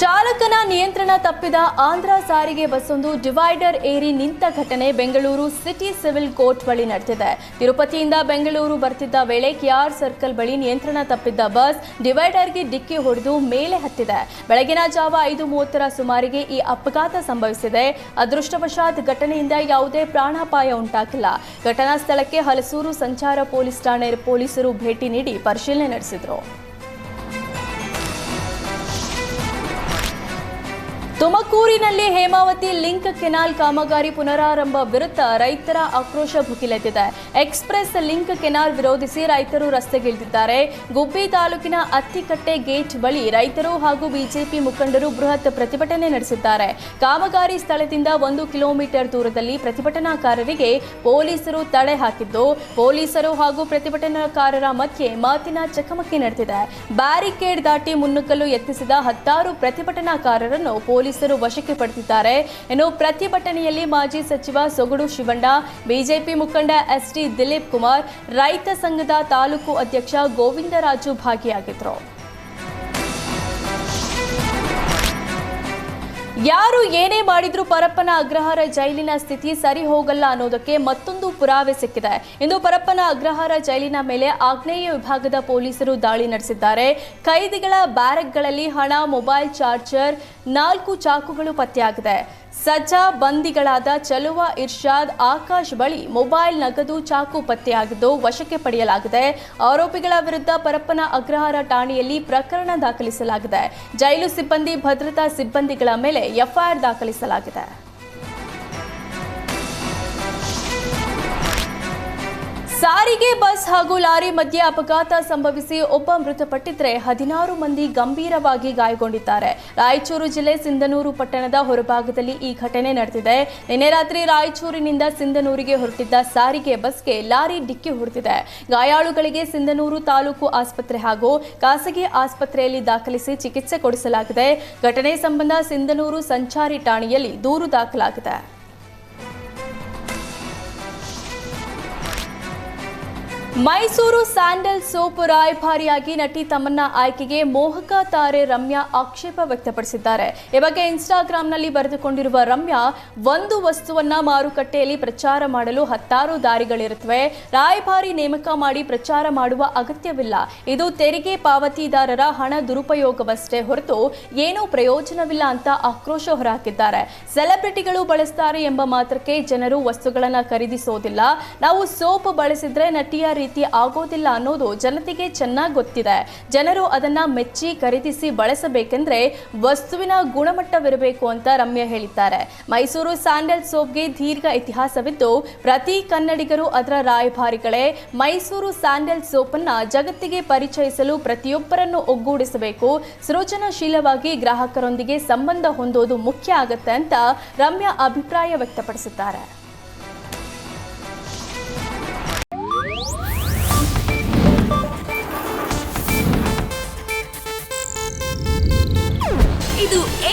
ಚಾಲಕನ ನಿಯಂತ್ರಣ ತಪ್ಪಿದ ಆಂಧ್ರ ಸಾರಿಗೆ ಬಸ್ಸೊಂದು ಡಿವೈಡರ್ ಏರಿ ನಿಂತ ಘಟನೆ ಬೆಂಗಳೂರು ಸಿಟಿ ಸಿವಿಲ್ ಕೋರ್ಟ್ ಬಳಿ ನಡೆದಿದೆ. ತಿರುಪತಿಯಿಂದ ಬೆಂಗಳೂರು ಬರ್ತಿದ್ದ ವೇಳೆ ಕೆಆರ್ ಸರ್ಕಲ್ ಬಳಿ ನಿಯಂತ್ರಣ ತಪ್ಪಿದ್ದ ಬಸ್ ಡಿವೈಡರ್ಗೆ ಡಿಕ್ಕಿ ಹೊಡೆದು ಮೇಲೆ ಹತ್ತಿದೆ. ಬೆಳಗಿನ ಜಾವ ಐದು ಮೂವತ್ತರ ಸುಮಾರಿಗೆ ಈ ಅಪಘಾತ ಸಂಭವಿಸಿದೆ. ಅದೃಷ್ಟವಶಾತ್ ಘಟನೆಯಿಂದ ಯಾವುದೇ ಪ್ರಾಣಾಪಾಯ ಉಂಟಾಗಿಲ್ಲ. ಘಟನಾ ಸ್ಥಳಕ್ಕೆ ಹಲಸೂರು ಸಂಚಾರ ಪೊಲೀಸ್ ಠಾಣೆ ಪೊಲೀಸರು ಭೇಟಿ ನೀಡಿ ಪರಿಶೀಲನೆ ನಡೆಸಿದರು. ತುಮಕೂರಿನಲ್ಲಿ ಹೇಮಾವತಿ ಲಿಂಕ್ ಕೆನಾಲ್ ಕಾಮಗಾರಿ ಪುನರಾರಂಭ ವಿರುದ್ಧ ರೈತರ ಆಕ್ರೋಶ ಭುಗಿಲೆದ್ದಿದೆ ಎಕ್ಸ್ಪ್ರೆಸ್ ಲಿಂಕ್ ಕೆನಾಲ್ ವಿರೋಧಿಸಿ ರೈತರು ರಸ್ತೆಗಿಳಿದಿದ್ದಾರೆ. ಗುಬ್ಬಿ ತಾಲೂಕಿನ ಅತ್ತಿಕಟ್ಟೆ ಗೇಟ್ ಬಳಿ ರೈತರು ಹಾಗೂ ಬಿಜೆಪಿ ಮುಖಂಡರು ಬೃಹತ್ ಪ್ರತಿಭಟನೆ ನಡೆಸಿದ್ದಾರೆ. ಕಾಮಗಾರಿ ಸ್ಥಳದಿಂದ ಒಂದು ಕಿಲೋಮೀಟರ್ ದೂರದಲ್ಲಿ ಪ್ರತಿಭಟನಾಕಾರರಿಗೆ ಪೊಲೀಸರು ತಡೆ ಹಾಕಿದ್ದು, ಪೊಲೀಸರು ಹಾಗೂ ಪ್ರತಿಭಟನಾಕಾರರ ಮಧ್ಯೆ ಮಾತಿನ ಚಕಮಕಿ ನಡೆದಿದೆ. ಬ್ಯಾರಿಕೇಡ್ ದಾಟಿ ಮುನ್ನುಗ್ಗಲು ಯತ್ನಿಸಿದ ಹತ್ತಾರು ಪ್ರತಿಭಟನಾಕಾರರನ್ನು ಪೊಲೀಸರು ವಶಕ್ಕೆ ಪಡೆದಿದ್ದಾರೆ ಇನ್ನು ಪ್ರತಿಭಟನೆಯಲ್ಲಿ ಮಾಜಿ ಸಚಿವ ಸೊಗಡು ಶಿವಣ್ಣ, ಬಿಜೆಪಿ ಮುಖಂಡ ಎಸ್ಟಿ ದಿಲೀಪ್ ಕುಮಾರ್ ರೈತ ಸಂಘದ ತಾಲೂಕು ಅಧ್ಯಕ್ಷ ಗೋವಿಂದರಾಜು ಭಾಗಿಯಾಗಿದ್ದರು. ಯಾರು ಏನೇ ಮಾಡಿದ್ರು ಪರಪ್ಪನ ಅಗ್ರಹಾರ ಜೈಲಿನ ಸ್ಥಿತಿ ಸರಿ ಹೋಗಲ್ಲ ಅನ್ನೋದಕ್ಕೆ ಮತ್ತೊಂದು ಪುರಾವೆ ಸಿಕ್ಕಿದೆ. ಇಂದು ಪರಪ್ಪನ ಅಗ್ರಹಾರ ಜೈಲಿನ ಮೇಲೆ ಆಗ್ನೇಯ ವಿಭಾಗದ ಪೊಲೀಸರು ದಾಳಿ ನಡೆಸಿದ್ದಾರೆ. ಕೈದಿಗಳ ಬ್ಯಾರಕ್ಗಳಲ್ಲಿ ಹಣ, ಮೊಬೈಲ್ ಚಾರ್ಜರ್, ನಾಲ್ಕು ಚಾಕುಗಳು ಪತ್ತೆಯಾಗಿದೆ. ಸಜ್ಜಾ ಬಂದಿಗಳಾದ ಚಲುವ ಇರ್ಷಾದ್ ಆಕಾಶ್ ಬಳಿ ಮೊಬೈಲ್ ನಗದು ಚಾಕು ಪತ್ತೆಯಾಗಿದ್ದು ವಶಕ್ಕೆ ಪಡೆಯಲಾಗಿದೆ. ಆರೋಪಿಗಳ ವಿರುದ್ಧ ಪರಪ್ಪನ ಅಗ್ರಹಾರ ಠಾಣೆಯಲ್ಲಿ ಪ್ರಕರಣ ದಾಖಲಿಸಲಾಗಿದೆ. ಜೈಲು ಸಿಬ್ಬಂದಿ, ಭದ್ರತಾ ಸಿಬ್ಬಂದಿಗಳ ಮೇಲೆ ಎಫ್ಐಆರ್ ದಾಖಲಿಸಲಾಗಿದೆ. ಸಾರಿಗೆ, ಬಸ್ ಹಾಗೂ ಲಾರಿ ಮಧ್ಯೆ ಅಪಘಾತ ಸಂಭವಿಸಿ ಒಬ್ಬ ಮೃತಪಟ್ಟಿದ್ರೆ ಹದಿನಾರು ಮಂದಿ ಗಂಭೀರವಾಗಿ ಗಾಯಗೊಂಡಿದ್ದಾರೆ. ರಾಯಚೂರು ಜಿಲ್ಲೆ ಸಿಂಧನೂರು ಪಟ್ಟಣದ ಹೊರಭಾಗದಲ್ಲಿ ಈ ಘಟನೆ ನಡೆದಿದೆ. ನಿನ್ನೆ ರಾತ್ರಿ ರಾಯಚೂರಿನಿಂದ ಸಿಂಧನೂರಿಗೆ ಹೊರಟಿದ್ದ ಸಾರಿಗೆ, ಬಸ್ಗೆ ಲಾರಿ ಡಿಕ್ಕಿ ಹೊಡೆದಿದೆ. ಗಾಯಾಳುಗಳಿಗೆ ಸಿಂಧನೂರು ತಾಲೂಕು ಆಸ್ಪತ್ರೆ ಹಾಗೂ ಖಾಸಗಿ ಆಸ್ಪತ್ರೆಯಲ್ಲಿ ದಾಖಲಿಸಿ ಚಿಕಿತ್ಸೆ ಕೊಡಿಸಲಾಗಿದೆ. ಘಟನೆ ಸಂಬಂಧ ಸಿಂಧನೂರು ಸಂಚಾರಿ ಠಾಣೆಯಲ್ಲಿ ದೂರು ದಾಖಲಾಗಿದೆ. ಮೈಸೂರು ಸ್ಯಾಂಡಲ್ ಸೋಪ್ ರಾಯಭಾರಿಯಾಗಿ ನಟಿ ತಮ್ಮನ್ನ ಆಯ್ಕೆಗೆ ಮೋಹಕ ತಾರೆ ರಮ್ಯಾ ಆಕ್ಷೇಪ ವ್ಯಕ್ತಪಡಿಸಿದ್ದಾರೆ. ಈ ಬಗ್ಗೆ ಇನ್ಸ್ಟಾಗ್ರಾಂನಲ್ಲಿ ಬರೆದುಕೊಂಡಿರುವ ರಮ್ಯಾ, ಒಂದು ವಸ್ತುವನ್ನ ಮಾರುಕಟ್ಟೆಯಲ್ಲಿ ಪ್ರಚಾರ ಮಾಡಲು ಹತ್ತಾರು ದಾರಿಗಳಿರುತ್ತವೆ. ರಾಯಭಾರಿ ನೇಮಕ ಮಾಡಿ ಪ್ರಚಾರ ಮಾಡುವ ಅಗತ್ಯವಿಲ್ಲ. ಇದು ತೆರಿಗೆ ಪಾವತಿದಾರರ ಹಣ ದುರುಪಯೋಗವಷ್ಟೇ ಹೊರತು ಏನೂ ಪ್ರಯೋಜನವಿಲ್ಲ ಅಂತ ಆಕ್ರೋಶ ಹೊರಹಾಕಿದ್ದಾರೆ. ಸೆಲೆಬ್ರಿಟಿಗಳು ಬಳಸ್ತಾರೆ ಎಂಬ ಮಾತ್ರಕ್ಕೆ ಜನರು ವಸ್ತುಗಳನ್ನು ಖರೀದಿಸೋದಿಲ್ಲ. ನಾವು ಸೋಪ್ ಬಳಸಿದ್ರೆ ನಟಿಯ ರೀತಿ ಆಗೋದಿಲ್ಲ ಅನ್ನೋದು ಜನತೆಗೆ ಚೆನ್ನಾಗಿ ಗೊತ್ತಿದೆ. ಜನರು ಅದನ್ನ ಮೆಚ್ಚಿ ಖರೀದಿಸಿ ಬಳಸಬೇಕೆಂದ್ರೆ ವಸ್ತುವಿನ ಗುಣಮಟ್ಟವಿರಬೇಕು ಅಂತ ರಮ್ಯಾ ಹೇಳಿದ್ದಾರೆ. ಮೈಸೂರು ಸ್ಯಾಂಡಲ್ ಸೋಪ್ಗೆ ದೀರ್ಘ ಇತಿಹಾಸವಿದ್ದು, ಪ್ರತಿ ಕನ್ನಡಿಗರು ಅದರ ರಾಯಭಾರಿಗಳೇ. ಮೈಸೂರು ಸ್ಯಾಂಡಲ್ ಸೋಪನ್ನು ಜಗತ್ತಿಗೆ ಪರಿಚಯಿಸಲು ಪ್ರತಿಯೊಬ್ಬರನ್ನು ಒಗ್ಗೂಡಿಸಬೇಕು. ಸೃಜನಶೀಲವಾಗಿ ಗ್ರಾಹಕರೊಂದಿಗೆ ಸಂಬಂಧ ಹೊಂದೋದು ಮುಖ್ಯ ಆಗತ್ತೆ ಅಂತ ರಮ್ಯಾ ಅಭಿಪ್ರಾಯ ವ್ಯಕ್ತಪಡಿಸಿದ್ದಾರೆ.